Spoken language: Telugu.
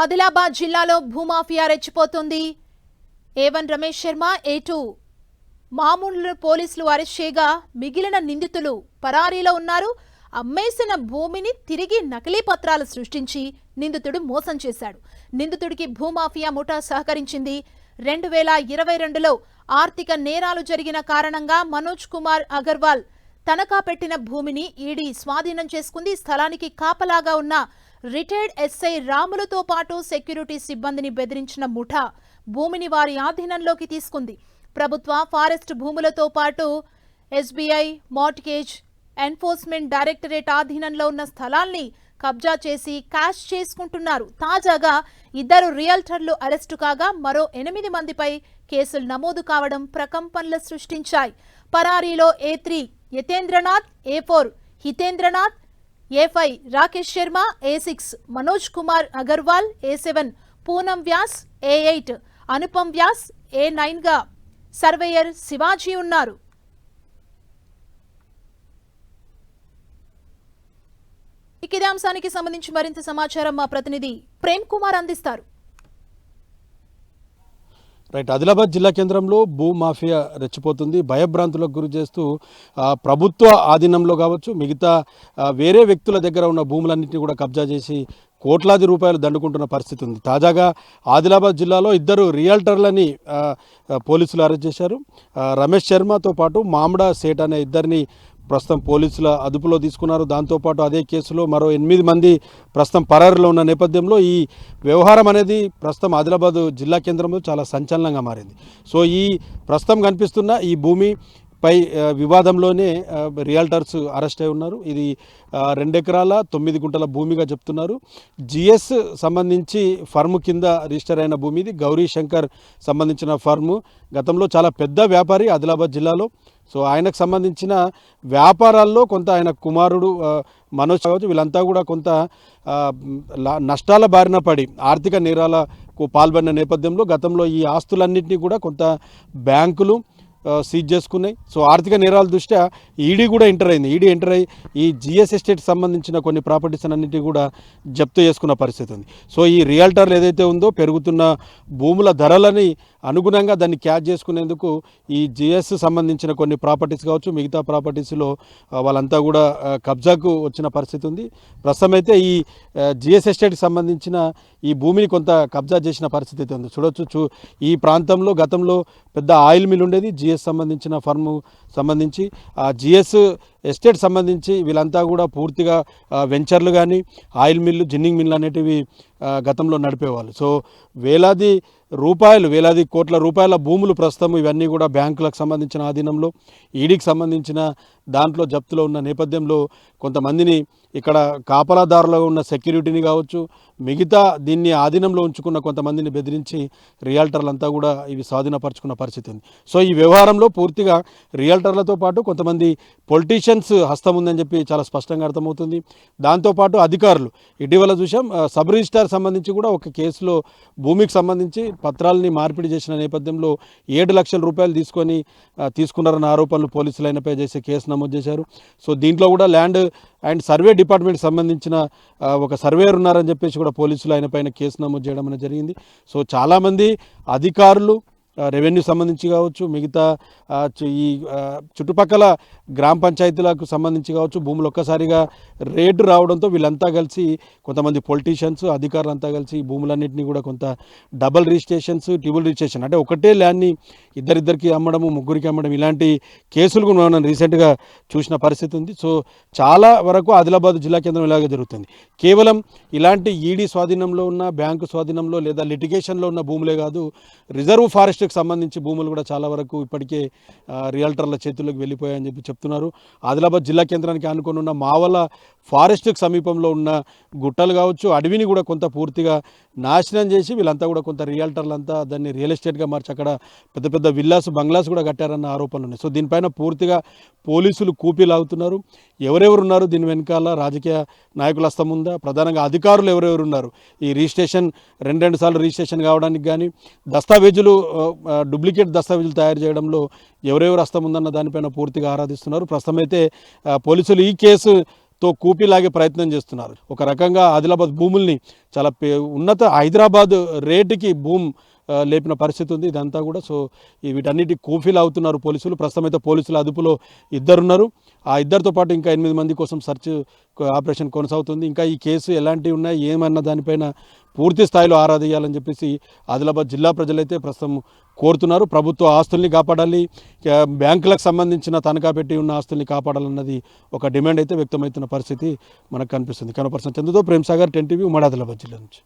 ఆదిలాబాద్ జిల్లాలో భూమాఫియా రెచ్చిపోతుంది. A one Ramesh Sharma A two మామూలు పోలీసులు అరెస్ట్ చేయగా మిగిలిన నిందితులు పరారీలో ఉన్నారు. అమ్మేసిన భూమిని తిరిగి నకిలీ పత్రాలు సృష్టించి నిందితుడు మోసం చేశాడు. నిందితుడికి భూమాఫియా ముఠా సహకరించింది. రెండు వేల ఇరవై రెండులో ఆర్థిక నేరాలు జరిగిన కారణంగా మనోజ్ కుమార్ అగర్వాల్ తనఖా పెట్టిన భూమిని ఈడీ స్వాధీనం చేసుకుంది. స్థలానికి కాపలాగా ఉన్న రిటైర్డ్ ఎస్ఐ రాములతో పాటు సెక్యూరిటీ సిబ్బందిని బెదిరించిన ముఠా భూమిని వారి ఆధీనంలోకి తీసుకుంది. ప్రభుత్వ ఫారెస్ట్ భూములతో పాటు ఎస్బీఐ మార్ట్గేజ్ ఎన్ఫోర్స్మెంట్ డైరెక్టరేట్ ఆధీనంలో ఉన్న స్థలాల్ని కబ్జా చేసి క్యాష్ చేసుకుంటున్నారు. తాజాగా ఇద్దరు రియల్టర్లు అరెస్టు కాగా మరో ఎనిమిది మందిపై కేసులు నమోదు కావడం ప్రకంపనలు సృష్టించాయి. పరారీలో A three Yathendranath A four Hithendranath A five Rakesh Sharma A six Manoj Kumar Agarwal A seven Poonam Vyas A eight Anupam Vyas A నైన్గా surveyor Shivaji ఉన్నారు. ఇకిదాంశానికి సంబంధించి మరింత సమాచారం మా ప్రతినిధి ప్రేమ్ కుమార్ అందిస్తారు. రైట్ ఆదిలాబాద్ జిల్లా కేంద్రంలో భూ మాఫియా రెచ్చిపోతుంది. భయభ్రాంతులకు గురి చేస్తూ ప్రభుత్వ ఆధీనంలో కావచ్చు మిగతా వేరే వ్యక్తుల దగ్గర ఉన్న భూములన్నింటినీ కూడా కబ్జా చేసి కోట్లాది రూపాయలు దండుకుంటున్న పరిస్థితి ఉంది. తాజాగా ఆదిలాబాద్ జిల్లాలో ఇద్దరు రియల్టర్లని పోలీసులు అరెస్ట్ చేశారు. రమేష్ శర్మతో పాటు మామిడా సేట్ అనే ఇద్దరిని ప్రస్తుతం పోలీసుల అదుపులో తీసుకున్నారు. దాంతోపాటు అదే కేసులో మరో ఎనిమిది మంది ప్రస్తుతం పరారులో ఉన్న నేపథ్యంలో ఈ వ్యవహారం అనేది ప్రస్తుతం ఆదిలాబాద్ జిల్లా కేంద్రంలో చాలా సంచలనంగా మారింది. సో ఈ ప్రస్తుతం కనిపిస్తున్న ఈ భూమి పై వివాదంలోనే రియల్టర్స్ అరెస్ట్ అయి ఉన్నారు. ఇది రెండెకరాల రెండు ఎకరాల తొమ్మిది గుంటల భూమిగా చెప్తున్నారు. జిఎస్ సంబంధించి ఫర్మ్ కింద రిజిస్టర్ అయిన భూమి ఇది. గౌరీ శంకర్ సంబంధించిన ఫర్మ్. గతంలో చాలా పెద్ద వ్యాపారి ఆదిలాబాద్ జిల్లాలో. సో ఆయనకు సంబంధించిన వ్యాపారాల్లో కొంత ఆయన కుమారుడు మనోజ్ కావచ్చు వీళ్ళంతా కూడా కొంత లా- నష్టాల బారిన పడి ఆర్థిక నేరాలకు పాల్పడిన నేపథ్యంలో గతంలో ఈ ఆస్తులన్నింటినీ కూడా కొంత బ్యాంకులు సీజ్ చేసుకున్నాయి. సో ఆర్థిక నేరాల దృష్ట్యా ఈడీ కూడా ఎంటర్ అయింది. ఈడీ ఎంటర్ అయ్యి ఈ జిఎస్ ఎస్టేట్ సంబంధించిన కొన్ని ప్రాపర్టీస్ అన్నింటినీ కూడా జప్తు చేసుకున్న పరిస్థితి ఉంది. సో ఈ రియల్టర్లు ఏదైతే ఉందో పెరుగుతున్న భూముల ధరలని అనుగుణంగా దాన్ని క్యాచ్ చేసుకునేందుకు ఈ జిఎస్ సంబంధించిన కొన్ని ప్రాపర్టీస్ కావచ్చు మిగతా ప్రాపర్టీస్లో వాళ్ళంతా కూడా కబ్జాకు వచ్చిన పరిస్థితి ఉంది. ప్రస్తుతం అయితే ఈ జిఎస్ ఎస్టేట్కి సంబంధించిన ఈ భూమిని కొంత కబ్జా చేసిన పరిస్థితి అయితే ఉంది. చూడొచ్చు చూ ఈ ప్రాంతంలో గతంలో పెద్ద ఆయిల్ మిల్ ఉండేది జిఎస్ సంబంధించిన ఫర్మ్ సంబంధించి. ఆ జిఎస్ ఎస్టేట్ సంబంధించి వీళ్ళంతా కూడా పూర్తిగా వెంచర్లు కానీ ఆయిల్ మిల్లు జిన్నింగ్ మిల్లు అనేటివి గతంలో నడిపేవాళ్ళు. సో వేలాది రూపాయలు వేలాది కోట్ల రూపాయల భూములు ప్రస్తుతం ఇవన్నీ కూడా బ్యాంకులకు సంబంధించిన ఆధీనంలో ఈడీకి సంబంధించిన దాంట్లో జప్తులో ఉన్న నేపథ్యంలో కొంతమందిని ఇక్కడ కాపలాదారులుగా ఉన్న సెక్యూరిటీని కావచ్చు మిగతా దీన్ని ఆధీనంలో ఉంచుకున్న కొంతమందిని బెదిరించి రియాల్టర్లంతా కూడా ఇవి స్వాధీనపరచుకున్న పరిస్థితి ఉంది. సో ఈ వ్యవహారంలో పూర్తిగా రియాల్టర్లతో పాటు కొంతమంది ఎలక్షన్స్ హస్తం ఉందని చెప్పి చాలా స్పష్టంగా అర్థమవుతుంది. దాంతోపాటు అధికారులు ఇటీవల చూసాం సబ్ రిజిస్టార్ సంబంధించి కూడా ఒక కేసులో భూమికి సంబంధించి పత్రాలని మార్పిడి చేసిన నేపథ్యంలో ఏడు లక్షల రూపాయలు తీసుకొని తీసుకున్నారన్న ఆరోపణలు పోలీసులు ఆయనపై చేసే కేసు నమోదు చేశారు. సో దీంట్లో కూడా ల్యాండ్ అండ్ సర్వే డిపార్ట్మెంట్ సంబంధించిన ఒక సర్వేయర్ ఉన్నారని చెప్పేసి కూడా పోలీసులు ఆయన పైన కేసు నమోదు చేయడం అనేది జరిగింది. సో చాలామంది అధికారులు రెవెన్యూ సంబంధించి కావచ్చు మిగతా ఈ చుట్టుపక్కల గ్రామ పంచాయతీలకు సంబంధించి కావచ్చు భూములు ఒక్కసారిగా రేటు రావడంతో వీళ్ళంతా కలిసి కొంతమంది పొలిటీషియన్స్ అధికారులంతా కలిసి ఈ భూములన్నింటినీ కూడా కొంత డబల్ రిజిస్ట్రేషన్స్ ట్రిబుల్ రిజిస్ట్రేషన్ అంటే ఒకటే ల్యాండ్ని ఇద్దరిద్దరికి అమ్మడము ముగ్గురికి అమ్మడం ఇలాంటి కేసులు కూడా మనం రీసెంట్గా చూసిన పరిస్థితి ఉంది. సో చాలా వరకు ఆదిలాబాద్ జిల్లా కేంద్రం ఇలాగే జరుగుతుంది. కేవలం ఇలాంటి ఈడీ స్వాధీనంలో ఉన్న బ్యాంకు స్వాధీనంలో లేదా లిటిగేషన్లో ఉన్న భూములే కాదు రిజర్వ్ ఫారెస్ట్ ఇండస్ట్రీకి సంబంధించి భూములు కూడా చాలా వరకు ఇప్పటికే రియల్టర్ల చేతుల్లోకి వెళ్ళిపోయాయని చెప్పి చెప్తున్నారు. ఆదిలాబాద్ జిల్లా కేంద్రానికి ఆనుకొని ఉన్న మావల ఫారెస్ట్కి సమీపంలో ఉన్న గుట్టలు కావచ్చు అడవిని కూడా కొంత పూర్తిగా నాశనం చేసి వీళ్ళంతా కూడా కొంత రియల్టర్లంతా దాన్ని రియల్ ఎస్టేట్గా మార్చి అక్కడ పెద్ద పెద్ద విల్లాస్ బంగ్లాస్ కూడా కట్టారన్న ఆరోపణలు ఉన్నాయి. సో దీనిపైన పూర్తిగా పోలీసులు కూపీలాగుతున్నారు. ఎవరెవరు ఉన్నారు దీని వెనకాల రాజకీయ నాయకుల హస్తం ఉందా? ప్రధానంగా అధికారులు ఎవరెవరు ఉన్నారు ఈ రిజిస్ట్రేషన్ రెండు రెండు సార్లు రిజిస్ట్రేషన్ కావడానికి కానీ దస్తావేజులు డూప్లికేట్ దస్తావేజులు తయారు చేయడంలో ఎవరెవరు హస్తం ఉందన్న దానిపైన పూర్తిగా ఆరాధిస్తున్నారు. ప్రస్తుతం అయితే పోలీసులు ఈ కేసు తో కూపిలాగే ప్రయత్నం చేస్తున్నారు. ఒక రకంగా ఆదిలాబాద్ భూముల్ని చాలా పే- ఉన్నత హైదరాబాద్ రేటుకి భూమి లేపిన పరిస్థితి ఉంది. ఇదంతా కూడా సో వీటన్నిటి కూఫీలు అవుతున్నారు పోలీసులు. ప్రస్తుతం అయితే పోలీసుల అదుపులో ఇద్దరున్నారు. ఆ ఇద్దరితో పాటు ఇంకా ఎనిమిది మంది కోసం సెర్చ్ ఆపరేషన్ కొనసాగుతుంది. ఇంకా ఈ కేసు ఎలాంటివి ఉన్నాయి ఏమన్న దానిపైన పూర్తి స్థాయిలో ఆరాధియాలని చెప్పేసి ఆదిలాబాద్ జిల్లా ప్రజలైతే ప్రస్తుతం కోరుతున్నారు. ప్రభుత్వ ఆస్తుల్ని కాపాడాలి. బ్యాంకులకు సంబంధించిన తనఖా పెట్టి ఉన్న ఆస్తుల్ని కాపాడాలన్నది ఒక డిమాండ్ అయితే వ్యక్తమవుతున్న పరిస్థితి మనకు కనిపిస్తుంది. కనపర్సన్ చంద్రతో ప్రేమ్ సాగర్ టెన్ టీవీ ఉమ్మడి ఆదిలాబాద్ జిల్లా నుంచి.